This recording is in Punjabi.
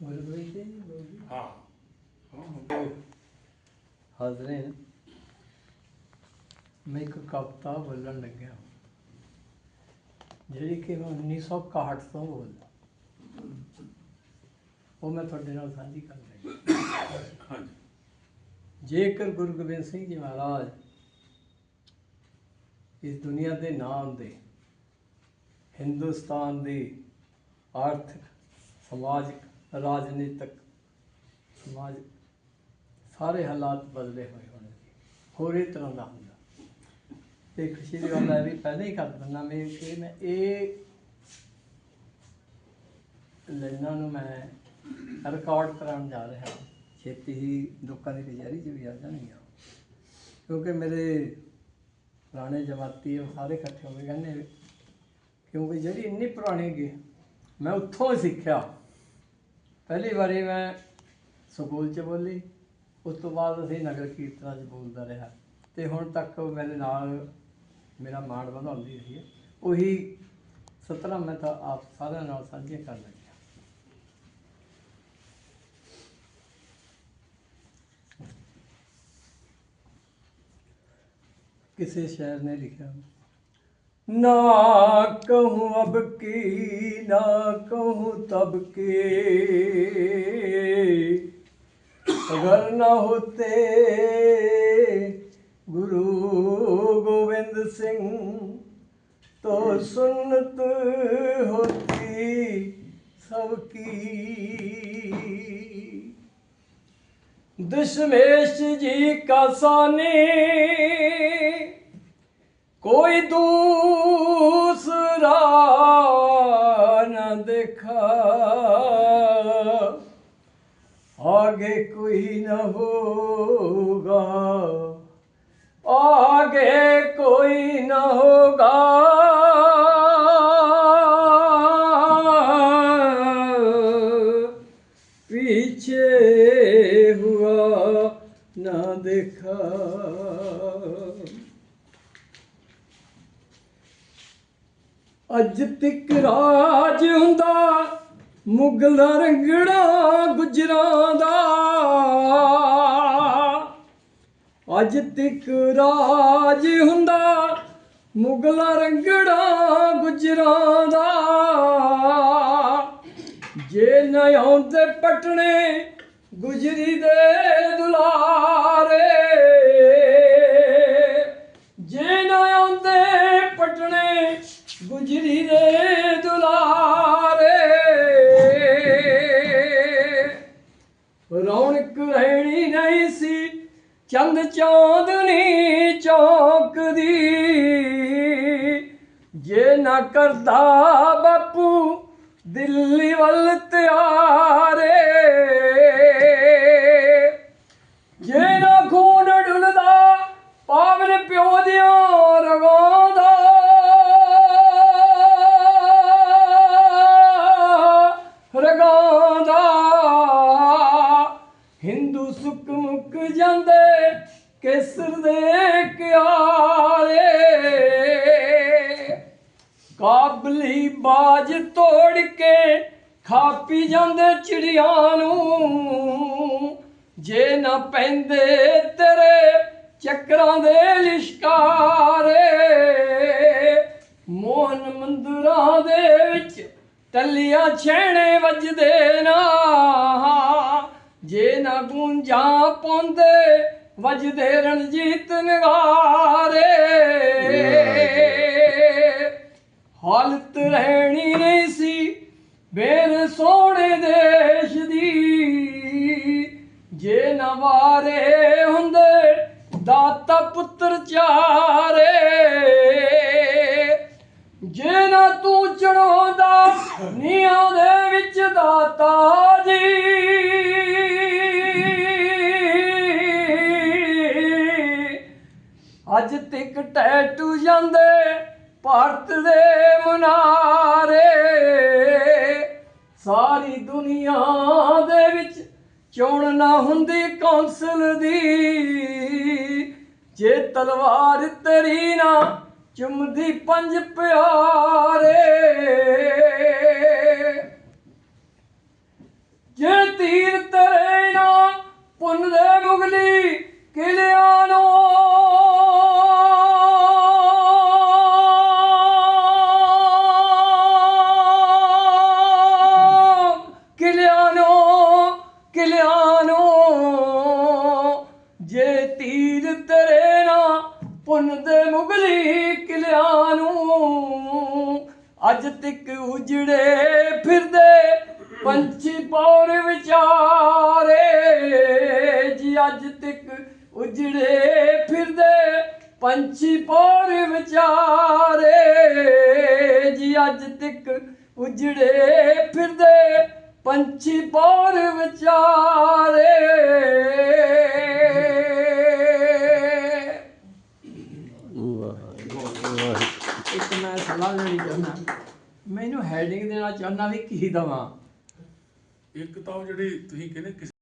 ਗੁਰਗੋਬਿੰਦ ਸਿੰਘ ਜੀ ਬੋਲ ਰਹੇ? ਹਾਂ ਹਾਜ਼ਰੀਨ ਮੈਂ ਇੱਕ ਕਵਿਤਾ ਬੋਲਣ ਲੱਗਿਆ। ਜਿਹੜੀ ਕਿ ਮੈਂ 1961 ਤੋਂ ਬੋਲਦਾ ਉਹ ਮੈਂ ਤੁਹਾਡੇ ਨਾਲ ਸਾਂਝੀ ਕਰ ਹਾਂਜੀ। ਜੇਕਰ ਗੁਰੂ ਗੋਬਿੰਦ ਸਿੰਘ ਜੀ ਮਹਾਰਾਜ ਇਸ ਦੁਨੀਆ ਦੇ ਨਾਮ ਦੇ ਹਿੰਦੁਸਤਾਨ ਦੀ ਆਰਥਿਕ ਸਮਾਜਿਕ ਰਾਜਨੀਤਿਕ ਸਮਾਜ ਸਾਰੇ ਹਾਲਾਤ ਬਦਲੇ ਹੋਏ ਹੋਣੇ ਹੋਰ ਇਹ ਤਰ੍ਹਾਂ ਦਾ ਹੁੰਦਾ। ਤੇ ਖੁਸ਼ੀ ਦੀ ਗੱਲ ਹੈ ਵੀ ਪਹਿਲਾਂ ਹੀ ਕਰ ਦਿੰਦਾ ਮੈਂ ਕਿ ਮੈਂ ਇਹ ਲੈਣਾ ਨੂੰ ਮੈਂ ਰਿਕਾਰਡ ਕਰਾਉਣ ਜਾ ਰਿਹਾ ਛੇਤੀ ਹੀ ਲੋਕਾਂ ਦੀ ਕਚਹਿਰੀ 'ਚ ਵੀ ਆ ਜਾਣਗੀਆਂ। ਕਿਉਂਕਿ ਮੇਰੇ ਪੁਰਾਣੇ ਜਮਾਤੀ ਉਹ ਸਾਰੇ ਇਕੱਠੇ ਹੋ ਕੇ ਕਹਿੰਦੇ, ਕਿਉਂਕਿ ਜਿਹੜੀ ਇੰਨੀ ਪੁਰਾਣੀ ਗੀ ਮੈਂ ਉੱਥੋਂ ਹੀ ਸਿੱਖਿਆ। ਪਹਿਲੀ ਵਾਰੀ ਮੈਂ ਸਕੂਲ 'ਚ ਬੋਲੀ, ਉਸ ਤੋਂ ਬਾਅਦ ਅਸੀਂ ਨਗਰ ਕੀਰਤਨਾਂ 'ਚ ਬੋਲਦਾ ਰਿਹਾ। ਤੇ ਹੁਣ ਤੱਕ ਮੇਰੇ ਨਾਲ ਮੇਰਾ ਮਾਣ ਵਧਾਉਂਦੀ ਰਹੀ ਹੈ। ਉਹੀ ਸਤਰਾਂ ਮੈਂ ਤਾਂ ਆਪ ਸਾਰਿਆਂ ਨਾਲ ਸਾਂਝੇ ਕਰ ਲੱਗਿਆ ਕਿਸੇ ਸ਼ਾਇਰ ਨੇ ਲਿਖਿਆ ना कहूँ अब की ना कहूँ तब के अगर न होते गुरु गोविंद सिंह तो सुन्नत होती सबकी दशमेश जी का सानी कोई दूसरा দেখা আগে কই না হোগা আগে কই না হোগা पीछे ਅੱਜ ਤੱਕ ਰਾਜ ਹੁੰਦਾ, ਮੁਗਲਾਂ ਰੰਗੜਾ ਗੁਜਰਾਂ ਦਾ। ਅੱਜ ਤੱਕ ਰਾਜ ਹੁੰਦਾ, ਮੁਗਲਾਂ ਰੰਗੜਾ ਗੁਜਰਾਂ ਦਾ। ਜੇ ਨਾ ਆਉਂਦੇ ਪਟਣੇ, ਗੁਜਰੀ ਦੇ ਚੰਦ ਚਾਂਦਨੀ ਚੌਕ ਦੀ ਜੇ ਨਾ ਕਰਦਾ ਬਾਪੂ ਦਿੱਲੀ ਵੱਲ ਤਿਆਰੇ। ਜੇ ਨਾ ਖੂਨ ਡੁੱਲਦਾ ਪਾਵਨ ਪਿਓ ਦੀਆਂ ਜਾਂਦੇ, ਕੇਸਰ ਦੇ ਕਿਆਰੇ। ਕਾਬਲੀ ਬਾਜ ਤੋੜ ਕੇ ਖਾ ਪੀ ਜਾਂਦੇ ਚਿੜੀਆਂ ਨੂੰ। ਜੇ ਨਾ ਪੈਂਦੇ ਤੇਰੇ ਚੱਕਰਾਂ ਦੇ ਲਿਸ਼ਕਾਰੇ। ਮੋਹਨ ਮੰਦਰਾਂ ਦੇ ਵਿੱਚ ਟੱਲੀਆਂ ਛੇਣੇ ਵੱਜਦੇ ਨਾ। ਜੇ ਨਾ ਗੂੰਜਾਂ ਪਾਉਂਦੇ, ਵਜਦੇ ਰਣਜੀਤ ਨਗਾਰੇ ਹਾਲਤ ਰਹਿਣੀ ਨਹੀਂ ਸੀ ਬੇਰ ਸੋਹਣੇ ਦੇਸ਼ ਦੀ। ਜੇ ਨਾ ਵਾਰੇ ਹੁੰਦੇ, ਦਾਤਾ ਪੁੱਤਰ ਚਾਰੇ ਅੱਜ ਤੱਕ ਟੈਟੂ ਜਾਂਦੇ ਭਾਰਤ ਦੇ ਮਨਾਰੇ। ਸਾਰੀ ਦੁਨੀਆ ਦੇ ਵਿੱਚ ਚੋਣ ਨਾ ਹੁੰਦੀ ਕੌਂਸਲ ਦੀ। ਜੇ ਤਲਵਾਰ ਤੇਰੀ ਨਾ ਚੁੰਮਦੀ ਪੰਜ ਪਿਆਰੇ। ਜੇ ਤੀਰ ਤੇਰੇ ਨਾ ਪੁੰਨ ਦੇ ਮੁਗਲੀ ਕਿਲਿਆਂ ਨੂੰ ਉਜੜੇ ਫਿਰਦੇ ਪੰਛੀ ਪੌਰ ਵਿਚਾਰੇ। ਜੀ ਅੱਜ ਤੱਕ ਉਜੜੇ ਫਿਰਦੇ ਪੰਛੀ ਪੌਰ ਵਿਚਾਰੇ। ਜੀ ਅੱਜ ਤੱਕ ਉਜੜੇ ਫਿਰਦੇ ਪੰਛੀ ਪੌਰ ਵਿਚਾਰੇ। ਇੱਕ ਮੈਂ ਸਲਾਹ ਲੈਣੀ ਚਾਹੁੰਦਾ। ਮੈਨੂੰ ਹੈਡਿੰਗ ਦੇਣਾ ਚਾਹੁੰਦਾ ਵੀ ਕੀ ਦਵਾਂ। ਇੱਕ ਤਾਂ ਉਹ ਜਿਹੜੀ ਤੁਸੀਂ ਕਹਿੰਦੇ ਕਿਸੇ